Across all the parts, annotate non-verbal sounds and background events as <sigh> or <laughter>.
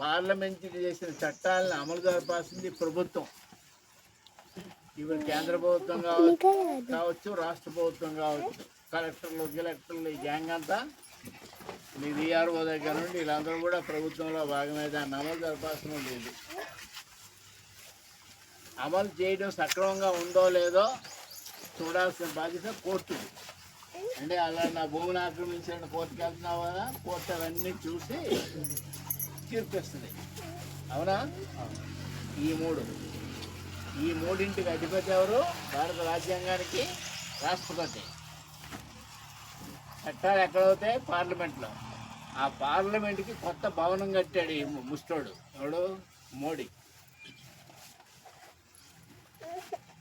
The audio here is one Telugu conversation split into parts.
పార్లమెంట్ చేసిన చట్టాలను అమలు జరపాల్సింది ప్రభుత్వం. ఇవి కేంద్ర ప్రభుత్వం కావచ్చు కావచ్చు రాష్ట్ర ప్రభుత్వం కావచ్చు. కలెక్టర్లు గిలెక్టర్లు ఈ గ్యాంగ్ అంతా మీ విఆర్ఓ దగ్గర నుండి వీళ్ళందరూ కూడా ప్రభుత్వంలో భాగమే. దాన్ని అమలు జరపాల్సిన లేదు అమలు చేయడం సక్రమంగా ఉందో లేదో చూడాల్సిన బాధ్యత కోర్టుది. అంటే అలా నా భూమిని ఆక్రమించిన కోర్టుకి వెళ్తున్నావు కదా కోర్టు అవన్నీ చూసి తీర్పిస్తుంది అవునా? ఈ మూడు. ఈ మూడింటికి అధిపతి ఎవరు? భారత రాజ్యాంగానికి రాష్ట్రపతి. చట్టాలు ఎక్కడవుతాయి పార్లమెంట్లో. ఆ పార్లమెంట్కి కొత్త భవనం కట్టాడు ఈ ము- ముష్టోడు. ఎవడు? మోడీ.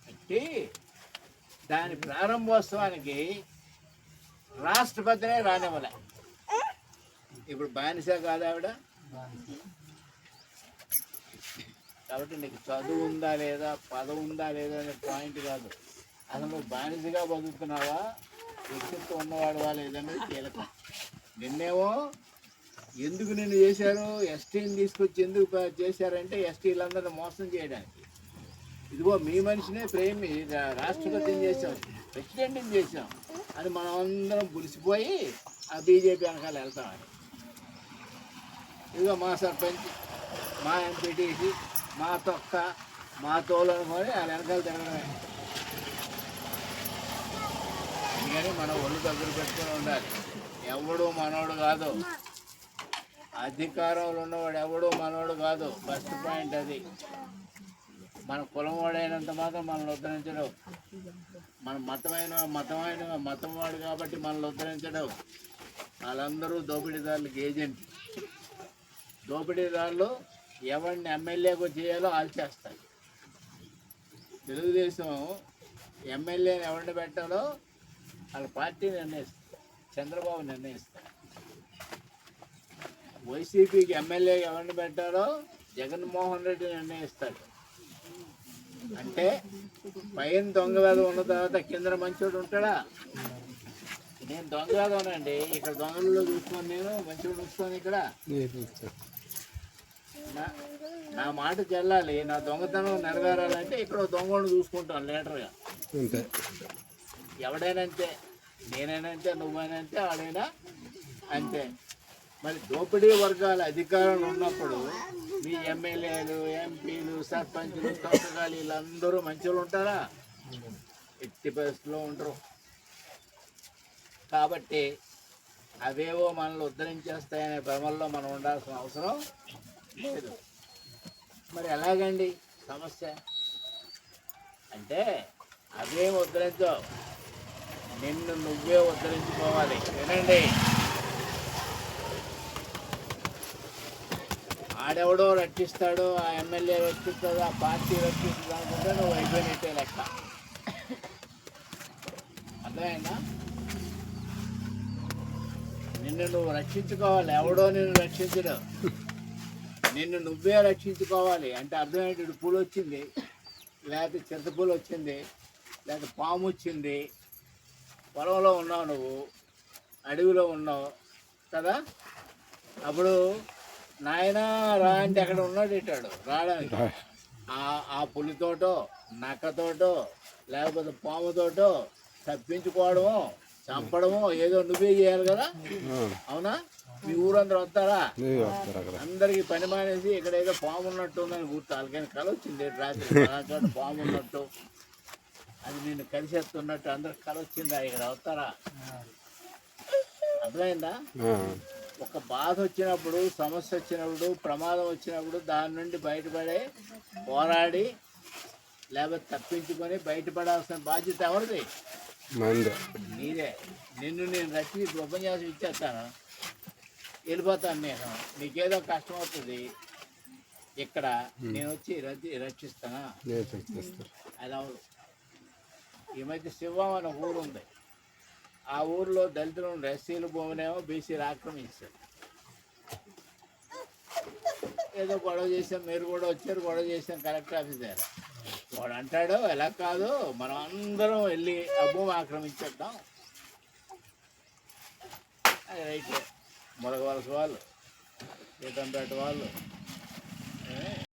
కట్టి దాని ప్రారంభోత్సవానికి రాష్ట్రపతినే రానివ్వలే. ఇప్పుడు బానిస కాదు ఆవిడ. కాబట్టి నీకు చదువు ఉందా లేదా పదవి ఉందా లేదా అనే పాయింట్ కాదు. అసలు నువ్వు బానిసగా బతుకుతున్నావా? వ్యక్తిత్వం ఉన్నవాడువా లేదనేది కీలకం నిన్నేమో ఎందుకు నిన్ను చేశారు? ఎస్టీని తీసుకొచ్చి ఎందుకు చేశారంటే ఎస్టీలందరిని మోసం చేయడానికి. ఇదిగో మీ మనిషినే ప్రేమి రా- రాష్ట్రపతిని చేశారు ప్రెసిడెంట్ని చేసాం? అది మనం అందరం పులిసిపోయి ఆ బీజేపీ వెనకాల వెళ్తామని ఇదిగో మా సర్పంచ్ మా ఎంపీటీసీ మా తొక్క మా తోలు అనుకొని వాళ్ళ వెనకాల తిరగడమే. అందుకని మనం ఒళ్ళు దగ్గర పెట్టుకుని ఉండాలి. ఎవడు మనోడు కాదు. అధికారంలో ఉన్నవాడు ఎవడు మనోడు కాదు. ఫస్ట్ పాయింట్ అది. మన కులం వాడైనంత మాత్రం మనల్ని ఉద్ధరించడం మన మతమైన మతమైన మతం వాడు కాబట్టి మనల్ని ఉద్ధరించడం. వాళ్ళందరూ దోపిడీదారులకు ఏజెంట్ దోపిడీదారులు ఎవరిని ఎమ్మెల్యేకు చేయాలో వాళ్ళు చేస్తారు. తెలుగుదేశం ఎమ్మెల్యేని ఎవరిని పెట్టాలో వాళ్ళ పార్టీ నిర్ణయిస్తారు చంద్రబాబు నిర్ణయిస్తారు. వైసీపీకి ఎమ్మెల్యే ఎవరిని పెట్టాలో జగన్మోహన్ రెడ్డి నిర్ణయిస్తాడు. అంటే పైన దొంగ వేద ఉన్న తర్వాత కింద మంచోడు ఉంటాడా? నేను దొంగ వేదనండి ఇక్కడ దొంగలలో చూసుకొని నేను మంచోడు చూసుకొని ఇక్కడ. నా- మాట చెల్లాలి. నా దొంగతనం నెరవేరాలంటే ఇక్కడ దొంగను చూసుకుంటాను లీటర్గా ఎవడైనా అంతే. నేనైనా అంతే నువ్వైనా అంతే ఆడైనా అంతే. మరి దోపిడీ వర్గాల అధికారంలో ఉన్నప్పుడు మీ ఎమ్మెల్యేలు ఎంపీలు సర్పంచులు తొక్కగాలు వీళ్ళందరూ మంచిగా ఉంటారా? ఎట్టి పరిస్థితుల్లో ఉండరు. కాబట్టి అవేవో మనల్ని ఉద్ధరించేస్తాయనే భ్రమల్లో మనం ఉండాల్సిన అవసరం లేదు. మరి ఎలాగండి సమస్య? అంటే అవేం ఉద్ధరించవు. నిన్ను నువ్వే ఉద్ధరించుకోవాలి. వినండి. ఆడెవడో రక్షిస్తాడు ఆ ఎమ్మెల్యే రక్షిస్తాడు ఆ పార్టీ రక్షిస్తుంది అనుకుంటే నువ్వు అయిపోయినట్టే లెక్క. అర్థమైందా? నిన్ను నువ్వు రక్షించుకోవాలి. ఎవడో నిన్ను రక్షించడు. నిన్ను నువ్వే రక్షించుకోవాలి. అంటే అర్థమేంటి పూలు వచ్చింది లేకపోతే చింతపూలు వచ్చింది లేకపోతే పాము వచ్చింది. పొలంలో ఉన్నావు నువ్వు అడవిలో ఉన్నావు కదా? అప్పుడు నాయన రా అంటే అక్కడ ఉన్నాడు ఇట్టాడు రావడానికి. ఆ ఆ పులితోటో నక్కతోటో లేకపోతే పాముతోటో తప్పించుకోవడమో చంపడమో ఏదో నువ్వే చేయాలి కదా. అవునా? మీ ఊరందరూ వస్తారా? అందరికి పని మానేసి ఇక్కడ ఏదో పాము ఉన్నట్టు ఉందని గుర్తు వాళ్ళకైనా కల వచ్చింది రాత్రి <laughs> పాము ఉన్నట్టు. అది నిన్ను కలిసేస్తున్నట్టు అందరికి కల వచ్చిందా ఇక్కడ వస్తారా? అర్థమైందా? ఒక బాధ వచ్చినప్పుడు సమస్య వచ్చినప్పుడు ప్రమాదం వచ్చినప్పుడు దాని నుండి బయటపడే పోరాడి లేకపోతే తప్పించుకొని బయటపడాల్సిన బాధ్యత ఎవరిది? మంది. నీదే నిన్ను నేను రక్షి ఉపన్యాసం ఇచ్చేస్తాను. వెళ్ళిపోతాను నేను. నీకేదో కష్టం అవుతుంది. ఇక్కడ నేను వచ్చి రచి రక్షిస్తానా? అది అవదు ఈ మధ్య శివం అనే ఊరు ఉంది. ఆ ఊర్లో దళితులు ఎస్సీల భూమినేమో బీసీలు ఆక్రమించారు. ఏదో గొడవ చేసాం మీరు కూడా వచ్చారు గొడవ చేసాం కలెక్టర్ ఆఫీస్ దగ్గర. వాడు అంటాడు ఎలా కాదు మనం అందరం వెళ్ళి ఆ భూమి ఆక్రమించేద్దాం. అది రైట్ మురగవలస వాళ్ళు సీతంపేట వాళ్ళు